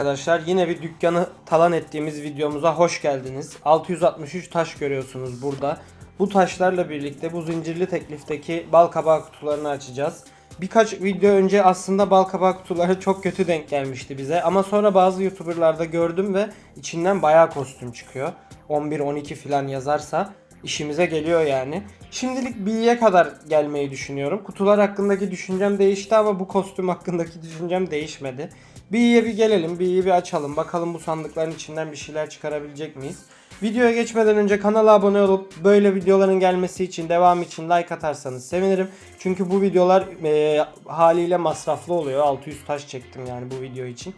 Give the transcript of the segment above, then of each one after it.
Arkadaşlar yine bir dükkanı talan ettiğimiz videomuza hoş geldiniz. 663 taş görüyorsunuz burada. Bu taşlarla birlikte bu zincirli teklifteki bal kabağı kutularını açacağız. Birkaç video önce aslında bal kabağı kutuları çok kötü denk gelmişti bize. Ama sonra bazı youtuberlarda gördüm ve içinden bayağı kostüm çıkıyor. 11-12 falan yazarsa işimize geliyor yani. Şimdilik B'ye kadar gelmeyi düşünüyorum. Kutular hakkındaki düşüncem değişti ama bu kostüm hakkındaki düşüncem değişmedi. B'ye bir gelelim, B'yi bir açalım. Bakalım bu sandıkların içinden bir şeyler çıkarabilecek miyiz? Videoya geçmeden önce kanala abone olup böyle videoların gelmesi için, devam için like atarsanız sevinirim. Çünkü bu videolar e, haliyle masraflı oluyor. 600 taş çektim yani bu video için.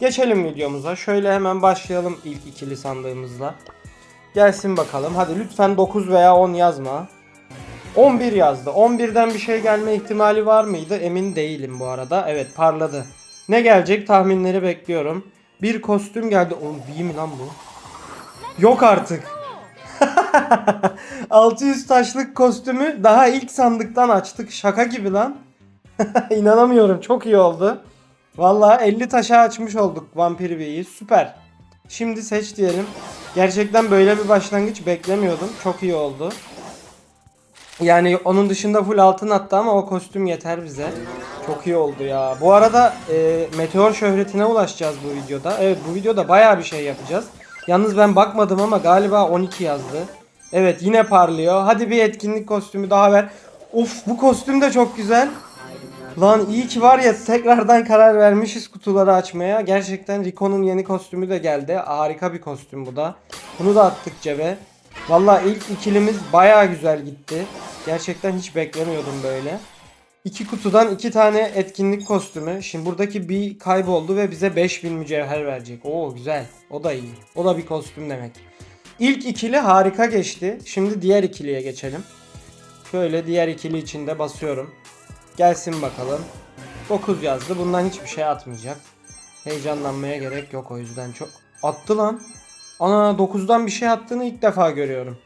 Geçelim videomuza. Şöyle hemen başlayalım ilk ikili sandığımızla. Gelsin bakalım. Hadi lütfen 9 veya 10 yazma. 11 yazdı. 11'den bir şey gelme ihtimali var mıydı? Emin değilim bu arada. Evet parladı. Ne gelecek tahminleri bekliyorum. Bir kostüm geldi. Oğlum V mi lan bu? Yok artık. 600 taşlık kostümü daha ilk sandıktan açtık. Şaka gibi lan. İnanamıyorum. Çok iyi oldu. Vallahi 50 taşa açmış olduk Vampir V'yi. Süper. Şimdi seç diyelim. Gerçekten böyle bir başlangıç beklemiyordum. Çok iyi oldu. Yani onun dışında full altın attı ama o kostüm yeter bize. Çok iyi oldu ya. Bu arada e, meteor şöhretine ulaşacağız bu videoda. Evet bu videoda baya bir şey yapacağız. Yalnız ben bakmadım ama galiba 12 yazdı. Evet yine parlıyor. Hadi bir etkinlik kostümü daha ver. Of bu kostüm de çok güzel. Lan iyi ki var ya tekrardan karar vermişiz kutuları açmaya. Gerçekten Rico'nun yeni kostümü de geldi. Harika bir kostüm bu da. Bunu da attık cebe. Valla ilk ikilimiz baya güzel gitti. Gerçekten hiç beklemiyordum böyle. İki kutudan iki tane etkinlik kostümü. Şimdi buradaki bir kayboldu ve bize 5000 mücevher verecek. Oo güzel. O da iyi. O da bir kostüm demek. İlk ikili harika geçti. Şimdi diğer ikiliye geçelim. Şöyle diğer ikili içinde basıyorum. Gelsin bakalım. 9 yazdı. Bundan hiçbir şey atmayacak. Heyecanlanmaya gerek yok o yüzden çok. Attı lan. Ana 9'dan bir şey attığını ilk defa görüyorum.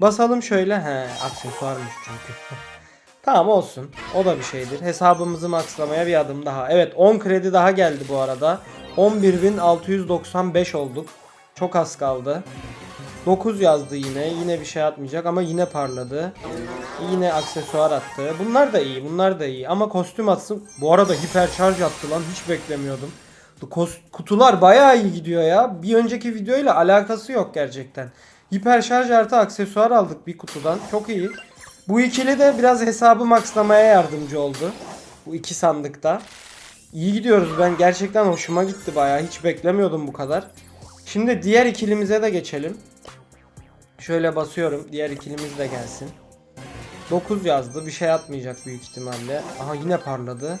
Basalım şöyle. He aksesuarmış çünkü. tamam olsun. O da bir şeydir. Hesabımızı maxlamaya bir adım daha. Evet 10 kredi daha geldi bu arada. 11.695 olduk. Çok az kaldı. 9 yazdı yine. Yine bir şey atmayacak ama yine parladı. Yine aksesuar attı. Bunlar da iyi. Bunlar da iyi. Ama kostüm atsın. Bu arada hiper şarj attı lan. Hiç beklemiyordum. Kutular bayağı iyi gidiyor ya. Bir önceki videoyla alakası yok gerçekten. Hiper şarj artı aksesuar aldık bir kutudan. Çok iyi. Bu ikili de biraz hesabı maxlamaya yardımcı oldu. Bu iki sandıkta. İyi gidiyoruz. Ben gerçekten hoşuma gitti bayağı. Hiç beklemiyordum bu kadar. Şimdi diğer ikilimize de geçelim. Şöyle basıyorum. Diğer ikilimiz de gelsin. 9 yazdı. Bir şey atmayacak büyük ihtimalle. Aha yine parladı.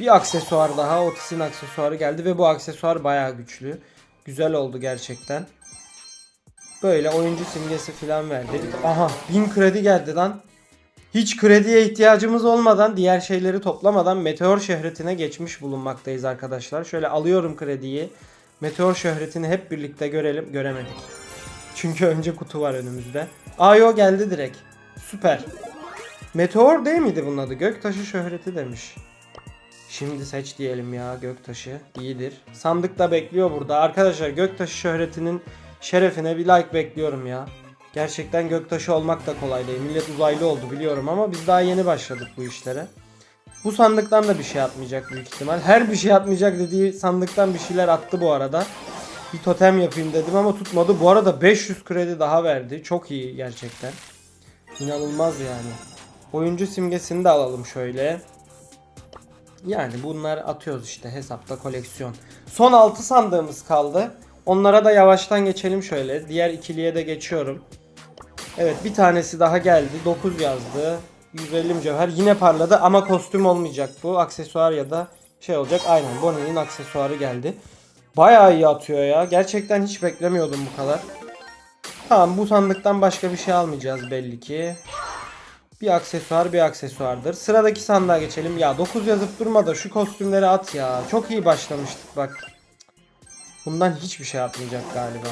Bir aksesuar daha. Otis'in aksesuarı geldi ve bu aksesuar bayağı güçlü. Güzel oldu gerçekten. Böyle oyuncu simgesi falan verdi. Aha 1000 kredi geldi lan. Hiç krediye ihtiyacımız olmadan diğer şeyleri toplamadan Meteor şöhretine geçmiş bulunmaktayız arkadaşlar. Şöyle alıyorum krediyi. Meteor şöhretini hep birlikte görelim. Göremedik. Çünkü önce kutu var önümüzde. Ayo geldi direkt. Süper. Meteor değil miydi bunun adı? Göktaşı şöhreti demiş. Şimdi seç diyelim ya göktaşı. İyidir. Sandıkta bekliyor burada. Arkadaşlar göktaşı şöhretinin şerefine bir like bekliyorum ya. Gerçekten göktaşı olmak da kolay değil. Millet uzaylı oldu biliyorum ama biz daha yeni başladık bu işlere. Bu sandıktan da bir şey atmayacak büyük ihtimal. Her bir şey atmayacak dediği sandıktan bir şeyler attı bu arada. Bir totem yapayım dedim ama tutmadı. Bu arada 500 kredi daha verdi. Çok iyi gerçekten. İnanılmaz yani. Oyuncu simgesini de alalım şöyle. Yani bunlar atıyoruz işte hesapta koleksiyon. Son 6 sandığımız kaldı. Onlara da yavaştan geçelim şöyle. Diğer ikiliye de geçiyorum. Evet bir tanesi daha geldi. 9 yazdı. 150 mücevher. Yine parladı ama kostüm olmayacak bu. Aksesuar ya da şey olacak. Aynen Bonnie'nin aksesuarı geldi. Bayağı iyi atıyor ya. Gerçekten hiç beklemiyordum bu kadar. Tamam bu sandıktan başka bir şey almayacağız belli ki. Bir aksesuar bir aksesuardır. Sıradaki sandığa geçelim. Ya 9 yazıp durma da şu kostümleri at ya. Çok iyi başlamıştık bak. Bundan hiçbir şey atmayacak galiba.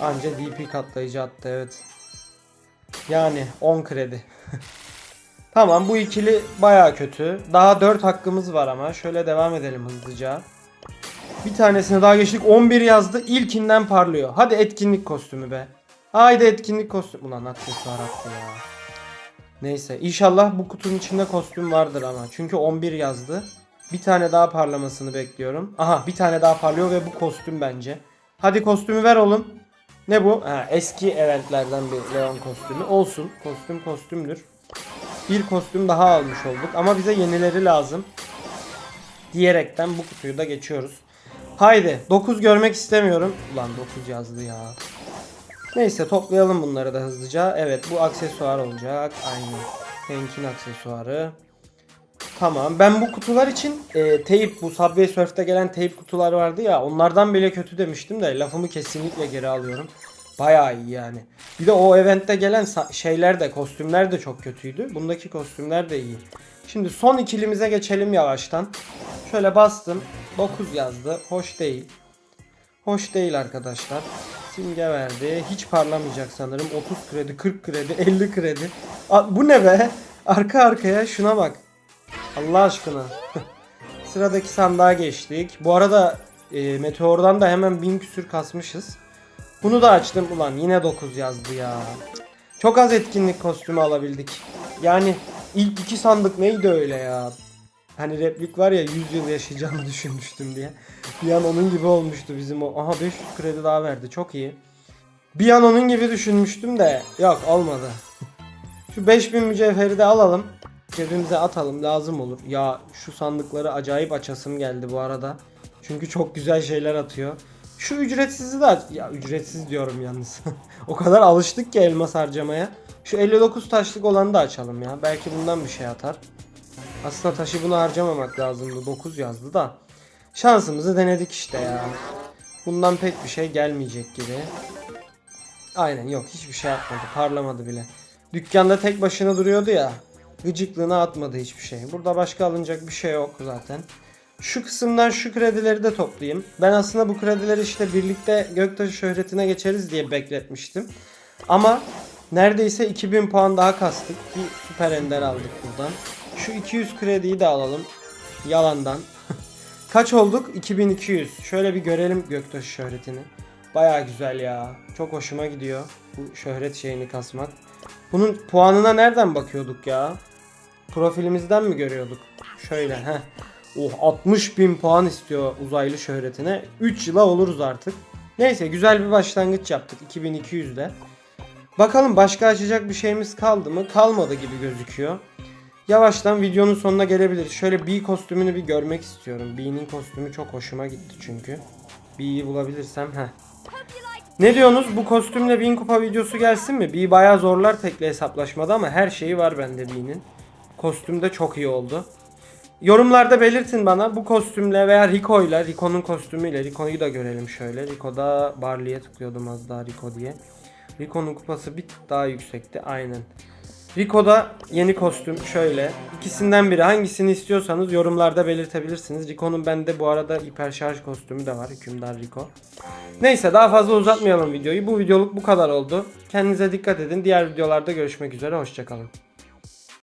Anca DP katlayıcı attı evet. Yani 10 kredi. tamam bu ikili baya kötü. Daha 4 hakkımız var ama. Şöyle devam edelim hızlıca. Bir tanesine daha geçtik. 11 yazdı. İlkinden parlıyor. Hadi etkinlik kostümü be. Haydi etkinlik kostümü. Ulan aksesuar attı ya. Neyse inşallah bu kutunun içinde kostüm vardır ama. Çünkü 11 yazdı. Bir tane daha parlamasını bekliyorum. Aha bir tane daha parlıyor ve bu kostüm bence. Hadi kostümü ver oğlum. Ne bu? Ha, eski eventlerden bir Leon kostümü. Olsun. Kostüm kostümdür. Bir kostüm daha almış olduk. Ama bize yenileri lazım. Diyerekten bu kutuyu da geçiyoruz. Haydi 9 görmek istemiyorum. Ulan 9 yazdı ya. Neyse toplayalım bunları da hızlıca. Evet bu aksesuar olacak. Aynen. Tank'in aksesuarı. Tamam. Ben bu kutular için e, teyp bu Subway Surf'te gelen teyp kutular vardı ya onlardan bile kötü demiştim de lafımı kesinlikle geri alıyorum. Bayağı iyi yani. Bir de o eventte gelen şeyler de kostümler de çok kötüydü. Bundaki kostümler de iyi. Şimdi son ikilimize geçelim yavaştan. Şöyle bastım. 9 yazdı. Hoş değil. Hoş değil arkadaşlar. Simge verdi. Hiç parlamayacak sanırım. 30 kredi, 40 kredi, 50 kredi. A- bu ne be? Arka arkaya şuna bak. Allah aşkına. Sıradaki sandığa geçtik. Bu arada e, Meteor'dan da hemen 1000 küsür kasmışız. Bunu da açtım. Ulan yine 9 yazdı ya. Çok az etkinlik kostümü alabildik. Yani ilk iki sandık neydi öyle ya? Hani replik var ya 100 yıl yaşayacağımı düşünmüştüm diye. Bir an onun gibi olmuştu bizim o. Aha 500 kredi daha verdi. Çok iyi. Bir an onun gibi düşünmüştüm de yok olmadı. Şu 5000 mücevheri de alalım. Cebimize atalım lazım olur. Ya şu sandıkları acayip açasım geldi bu arada. Çünkü çok güzel şeyler atıyor. Şu ücretsizi de aç. Ya ücretsiz diyorum yalnız. o kadar alıştık ki elmas harcamaya. Şu 59 taşlık olanı da açalım ya. Belki bundan bir şey atar. Aslında taşı bunu harcamamak lazımdı. 9 yazdı da. Şansımızı denedik işte ya. Bundan pek bir şey gelmeyecek gibi. Aynen yok hiçbir şey atmadı. Parlamadı bile. Dükkanda tek başına duruyordu ya. Gıcıklığına atmadı hiçbir şey. Burada başka alınacak bir şey yok zaten. Şu kısımdan şu kredileri de toplayayım. Ben aslında bu kredileri işte birlikte Göktaşı şöhretine geçeriz diye bekletmiştim. Ama neredeyse 2000 puan daha kastık. Bir süper ender aldık buradan. Şu 200 krediyi de alalım. Yalandan. Kaç olduk? 2200. Şöyle bir görelim Göktaşı şöhretini. Baya güzel ya. Çok hoşuma gidiyor bu şöhret şeyini kasmak. Bunun puanına nereden bakıyorduk ya? Profilimizden mi görüyorduk? Şöyle heh. Oh 60 bin puan istiyor uzaylı şöhretine. 3 yıla oluruz artık. Neyse güzel bir başlangıç yaptık 2200'de. Bakalım başka açacak bir şeyimiz kaldı mı? Kalmadı gibi gözüküyor. Yavaştan videonun sonuna gelebiliriz. Şöyle B kostümünü bir görmek istiyorum. B'nin kostümü çok hoşuma gitti çünkü. B'yi bulabilirsem heh. Ne diyorsunuz? Bu kostümle 1000 kupa videosu gelsin mi? B bayağı zorlar tekli hesaplaşmada ama her şeyi var bende B'nin. Kostüm de çok iyi oldu. Yorumlarda belirtin bana bu kostümle veya Rico'yla, Rico'nun kostümüyle, Rico'yu da görelim şöyle. Rico'da Barley'e tıklıyordum az daha Rico diye. Rico'nun kupası bir tık daha yüksekti aynen. Rico'da yeni kostüm şöyle. İkisinden biri hangisini istiyorsanız yorumlarda belirtebilirsiniz. Rico'nun bende bu arada hiper şarj kostümü de var. Hükümdar Rico. Neyse daha fazla uzatmayalım videoyu. Bu videoluk bu kadar oldu. Kendinize dikkat edin. Diğer videolarda görüşmek üzere. Hoşçakalın.